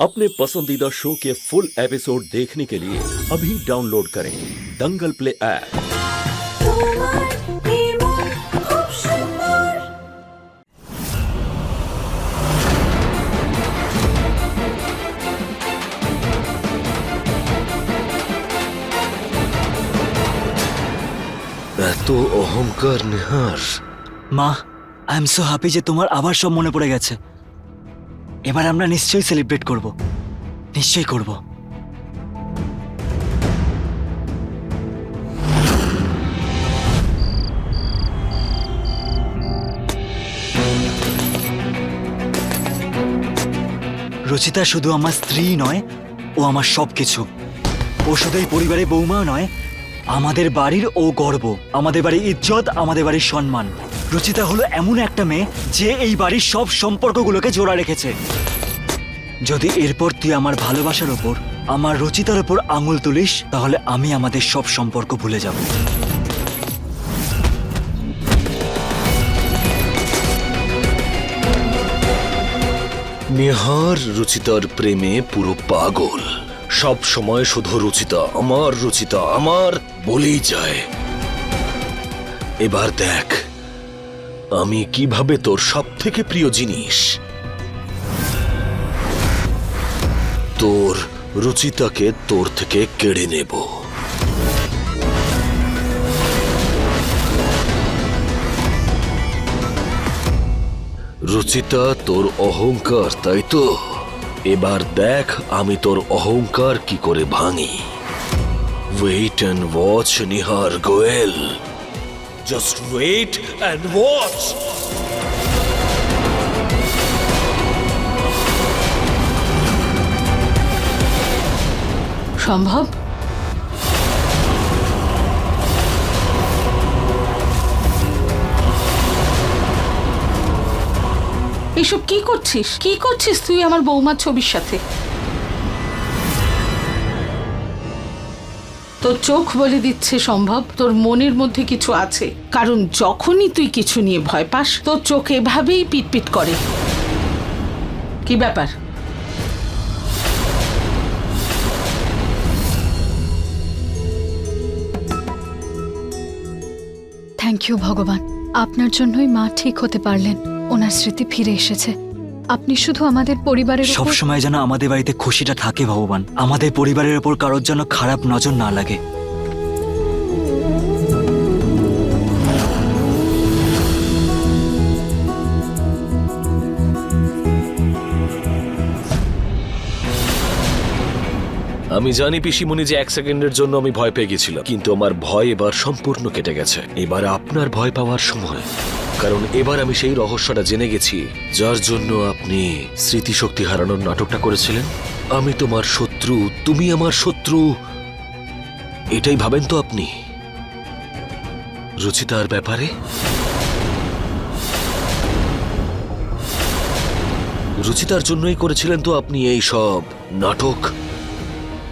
अपने पसंदीदा शो के फुल एपिसोड देखने के लिए अभी डाउनलोड करें दंगल प्ले ऐप তোমার নির্মল খুব সুন্দর এত অহংকার নেহার মা আই এম সো হ্যাপি যে তোমার আবার সব মনে পড়ে গেছে এবার আমরা নিশ্চয়ই সেলিব্রেট করব। নিশ্চয়ই করব। রচিতা শুধু আমার স্ত্রী নয়, ও আমার সব কিছু ও শুধু এই পরিবারের বৌমা নয়, আমাদের বাড়ির ও গর্ব, আমাদের বাড়ির ইজ্জত, আমাদের বাড়ির সম্মান। রচিতা হলো এমন একটা মেয়ে যে এই বাড়ির সব সম্পর্কগুলোকে জোড়া রেখেছে। যদি এরপর তুই আমার ভালোবাসার ওপর, আমার রচিতার ওপর আঙুল তুলিস, তাহলে আমি আমাদের সব সম্পর্ক ভুলে যাব। নেহার রুচিতার প্রেমে পুরো পাগল। সব সময় শুধু রুচিতা, আমার রুচিতা, আমার বলেই যায়। এবার দেখ আমি কীভাবে তোর সব থেকে প্রিয় জিনিস? তোর রুচিতাকে তোর থেকে কেড়ে নেব। রুচিতা তোর অহংকার, তাই তো? এবার দেখ আমি তোর অহংকার কি করে ভাঙি। Wait and watch Nihar Goel. Just wait and watch সম্ভব? এসব কি করছিস? কি করছিস তুই আমার বৌমার ছবির সাথে? তোর চোখ বলে দিচ্ছে সম্ভব, তোর মনের মধ্যে কিছু আছে। কারণ যখনই তুই কিছু নিয়ে ভয় পাস, তোর চোখ এভাবেই পিটপিট করে। কি ব্যাপার? থ্যাংক ইউ ভগবান। আপনার জন্যই মা ঠিক হতে পারলেন। ওনার স্মৃতি ফিরে এসেছে। আপনি শুধু আমাদের পরিবারের সব সময় যেন আমাদের বাড়িতে খুশিটা থাকে ভগবান। আমাদের পরিবারের ওপর কারোর যেন খারাপ নজর না লাগে। আমি জানি পিসিমণি যে এক সেকেন্ডের জন্য আমি ভয় পেয়ে গেছিলাম কিন্তু আমার ভয় এবার সম্পূর্ণ কেটে গেছে। এবার আপনার ভয় পাওয়ার সময়। কারণ এবার আমি সেই রহস্যটা জেনে গেছি। যার জন্য আপনি স্মৃতিশক্তি হারানোর নাটকটা করেছিলেন? আমি তোমার শত্রু তুমি আমার শত্রু। এটাই ভাবেন তো আপনি। রুচিতার ব্যাপারে? রুচিতার জন্যই করেছিলেন তো আপনি এই সব নাটক।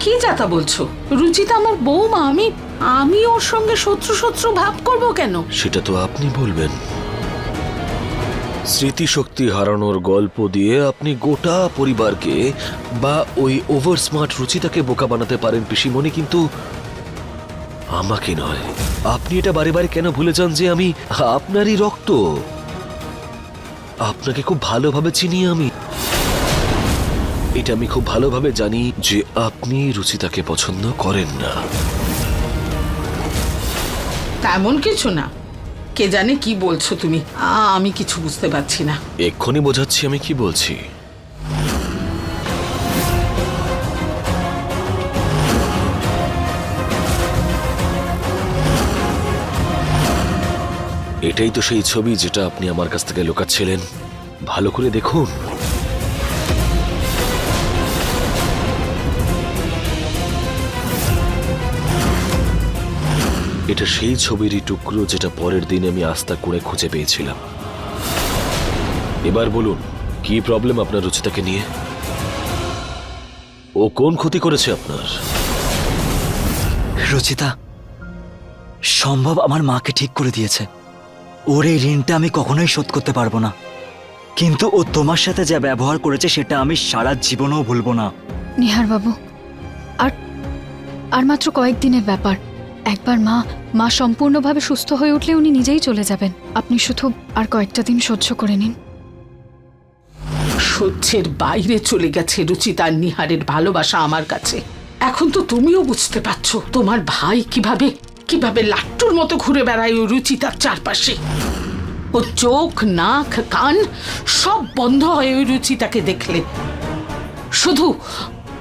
কি যাতা বলছো? রুচিতা আমার বৌমা আমি আমি ওর সঙ্গে শত্রু শত্রু ভাব করব কেন? সেটা তো আপনি বলবেন। স্মৃতিশক্তি হারানোর গল্প দিয়ে আপনি গোটা পরিবারকে বা ওই ওভার স্মার্ট রুচিতাকে বোকা বানাতে পারেন পিসিমণি, কিন্তু আমাকে নয়। আপনি এটা বারে বারে কেন ভুলে যান যে আমি আপনারই রক্ত? আপনাকে খুব ভালোভাবে চিনি আমি। এটা আমি খুব ভালোভাবে জানি যে আপনি রুচিতাকে পছন্দ করেন না। তেমন কিছু না। কে জানে কি বলছো তুমি? আমি কিছু বুঝতে পারছি না। এক্ষুনি বোঝাচ্ছি আমি কি বলছি। এটাই তো সেই ছবি যেটা আপনি আমার কাছ থেকে লুকাচ্ছিলেন। ভালো করে দেখুন। এটা সেই ছবিরই টুকরো যেটা পরের দিন আমি আস্থা করে খুঁজে পেয়েছিলাম। এবার বলুন কি প্রবলেম আপনার রুচিতাকে নিয়ে? ও কোন ক্ষতি করেছে আপনার? রচিতা সম্ভব আমার মাকে ঠিক করে দিয়েছে। ওর এই ঋণটা আমি কখনোই শোধ করতে পারব না। কিন্তু ও তোমার সাথে যা ব্যবহার করেছে সেটা আমি সারা জীবনেও ভুলবো না। নিহার বাবু আর আর মাত্র কয়েকদিনের ব্যাপার। একবার মা মা সম্পূর্ণভাবে সুস্থ হয়ে উঠলে উনি নিজেই চলে যাবেন। আপনি শুধু আর কয়েকটা দিন সহ্য করে নিন। সহ্যের বাইরে চলে গেছে রুচিতার নিহারের ভালোবাসা আমার কাছে। এখন তো তুমিও বুঝতে পারছ, তোমার ভাই কীভাবে কীভাবে লাট্টুর মতো ঘুরে বেড়ায় ওই রুচিতার চারপাশে। ও চোখ, নাক, কান সব বন্ধ হয় ওই রুচিতাকে দেখলে। শুধু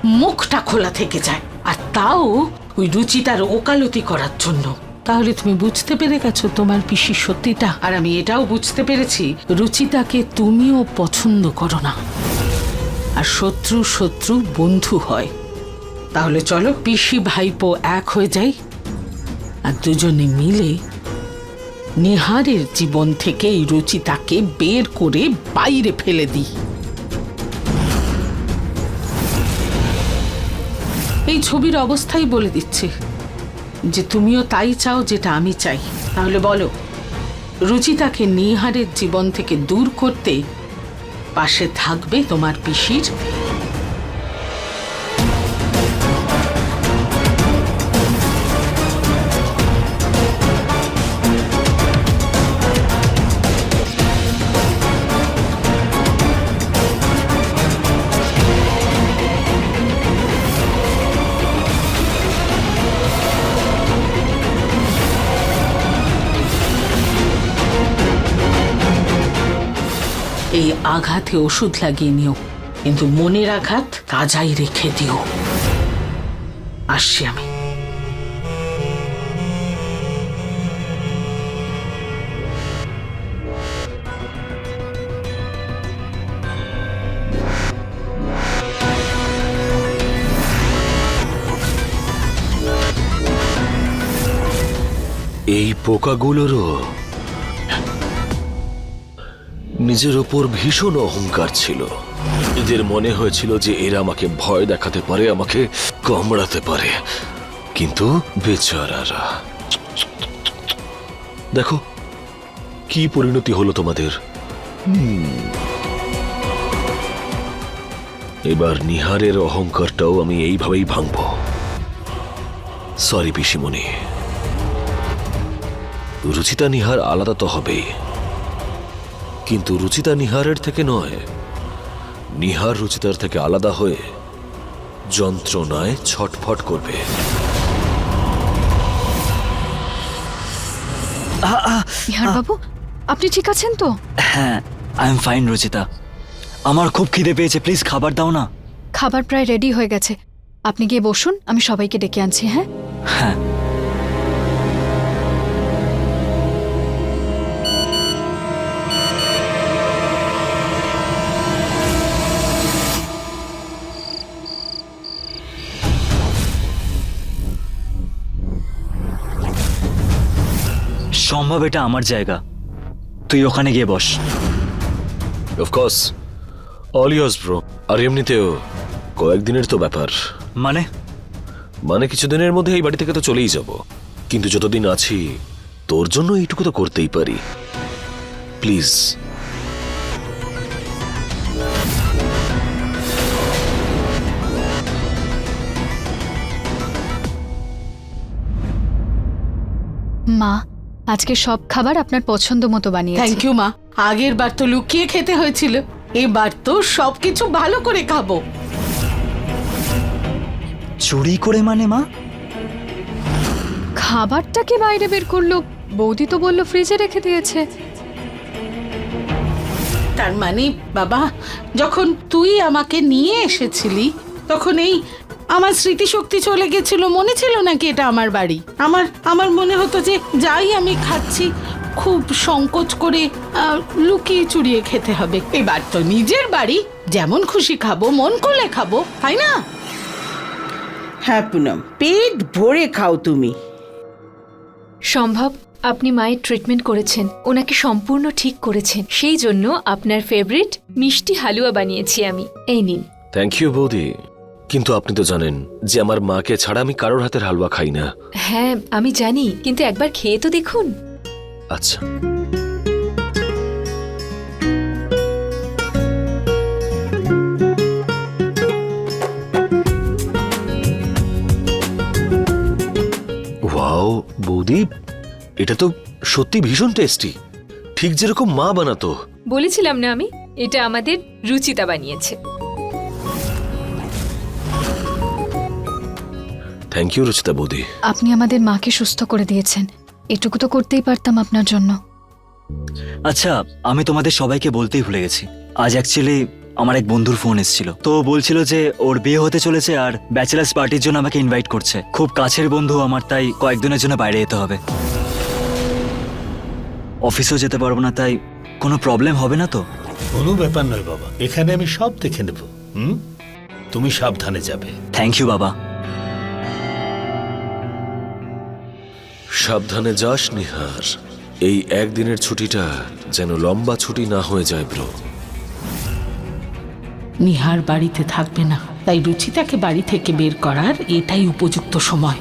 মুখটা খোলা থেকে যায়, আর তাও ওই রুচিতার ওকালতি করার জন্য। তাহলে তুমি বুঝতে পেরে গেছো তোমার পিসির সত্যিটা। আর আমি এটাও বুঝতে পেরেছি রুচিতাকে তুমিও পছন্দ করো না। আর শত্রু শত্রু বন্ধু হয়। তাহলে চলো, পিসি ভাইপো এক হয়ে যাই। আর দুজনে মিলে নিহারের জীবন থেকে এই রুচিতাকে বের করে বাইরে ফেলে দিই। এই ছবির অবস্থাই বলে দিচ্ছে যে তুমিও তাই চাও যেটা আমি চাই। তাহলে বলো, রুচিতাকে নিহারের জীবন থেকে দূর করতে পাশে থাকবে তোমার পিসির? আঘাতে ওষুধ লাগিয়ে নিও কিন্তু মনের আঘাত তাজাই রেখে দিও। আসছি আমি। এই পোকাগুলোরও নিজের ওপর ভীষণ অহংকার ছিল। এদের মনে হয়েছিল যে এরা আমাকে ভয় দেখাতে পারে, আমাকে কামড়াতে পারে। কিন্তু বেচারারা, দেখো, কি পরিণতি হলো তোমাদের? এবার নিহারের অহংকারটাও আমি এইভাবেই ভাঙব। সরি পিসিমণি। রুচিতা, নিহার আলাদা তো হবেই। কিন্তু রুচিতা নিহারের থেকে নয়। নিহার রুচিতার থেকে আলাদা হয়ে যন্ত্রণায় ছটফট করবে। নিহার বাবু আপনি ঠিক আছেন তো? হ্যাঁ আই এম ফাইন রচিতা। আমার খুব খিদে পেয়েছে প্লিজ খাবার দাও না। খাবার প্রায় রেডি হয়ে গেছে। আপনি গিয়ে বসুন আমি সবাইকে ডেকে আনছি হ্যাঁ? হ্যাঁ। সম্ভব এটা আমার জায়গা। তুই ওখানে গিয়ে বস। Of course all ears bro আর এমনিতেও কয়েকদিনের তো ব্যাপার। মানে? মানে কিছুদিনের মধ্যে এই বাড়ি থেকে তো চলেই যাব। কিন্তু যতদিন আছি তোর জন্য এইটুকু তো করতেই পারি। প্লিজ মা আজকে সব খাবার আপনার পছন্দ মতো বানিয়েছি। থ্যাংক ইউ মা। আগের বার তো লুকিয়ে খেতে হয়েছিল। এবার তো সবকিছু ভালো করে খাব। চুরি করে মানে মা? খাবারটাকে বাইরে বের করল। বৌদি তো বলল ফ্রিজে রেখে দিয়েছে। তার মানে বাবা যখন তুই আমাকে নিয়ে এসেছিলি তখন এই আমার স্মৃতিশক্তি চলে গেছিল মনে ছিল নাকি এটা আমার বাড়ি? আমার আমার মনে হতো যে যাই আমি খাচ্ছি খুব সংকোচ করে আহ, লুকিয়ে চুরিয়ে খেতে হবে। এবার তো নিজের বাড়ি যেমন খুশি খাব মন করলে খাব তাই না? হ্যাঁ পুনম পেট ভরে খাও তুমি। সম্ভব আপনি মায়ের ট্রিটমেন্ট করেছেন ওনাকে সম্পূর্ণ ঠিক করেছেন। সেই জন্য আপনার ফেভারিট মিষ্টি হালুয়া বানিয়েছি আমি। এই নিন। থ্যাংক ইউ বৌদি। কিন্তু আপনি তো জানেন যে আমার মাকে ছাড়া আমি কারোর হাতের হালুয়া খাই না। হ্যাঁ আমি জানি কিন্তু একবার খেয়ে তো দেখুন। আচ্ছা। ওয়াও বৌদি এটা তো সত্যি ভীষণ টেস্টি। ঠিক যেরকম মা বানাতো। বলেছিলাম না আমি? এটা আমাদের রুচিতা বানিয়েছে। থ্যাংক ইউ রচিতা বৌদি আপনি আমাদের মাকে সুস্থ করে দিয়েছেন। এটুকু তো করতেই পারতাম আপনার জন্য। আচ্ছা আমি তোমাদের সবাইকে বলতেই ভুলে গেছি। আজ অ্যাকচুয়ালি আমার এক বন্ধুর ফোন এসেছিল। তো বলছিল যে ওর বিয়ে হতে চলেছে আর ব্যাচেলার্স পার্টির জন্য আমাকে ইনভাইট করছে। খুব কাছের বন্ধু আমার তাই কয়েকদিনের জন্য বাইরে যেতে হবে। অফিসেও যেতে পারব না তাই কোনো প্রবলেম হবে না তো? কোনো ব্যাপার নয় বাবা। এখানে আমি সব দেখে নেব। হুম? তুমি সাবধানে যাবে। থ্যাংক ইউ বাবা। সাবধানে যাস, নিহার। এই একদিনের ছুটিটা যেন লম্বা ছুটি না হয়ে যায়, ব্রো। নিহার বাড়িতে থাকবে না, তাই রুচিতাকে বাড়ি থেকে বের করার এটাই উপযুক্ত সময়।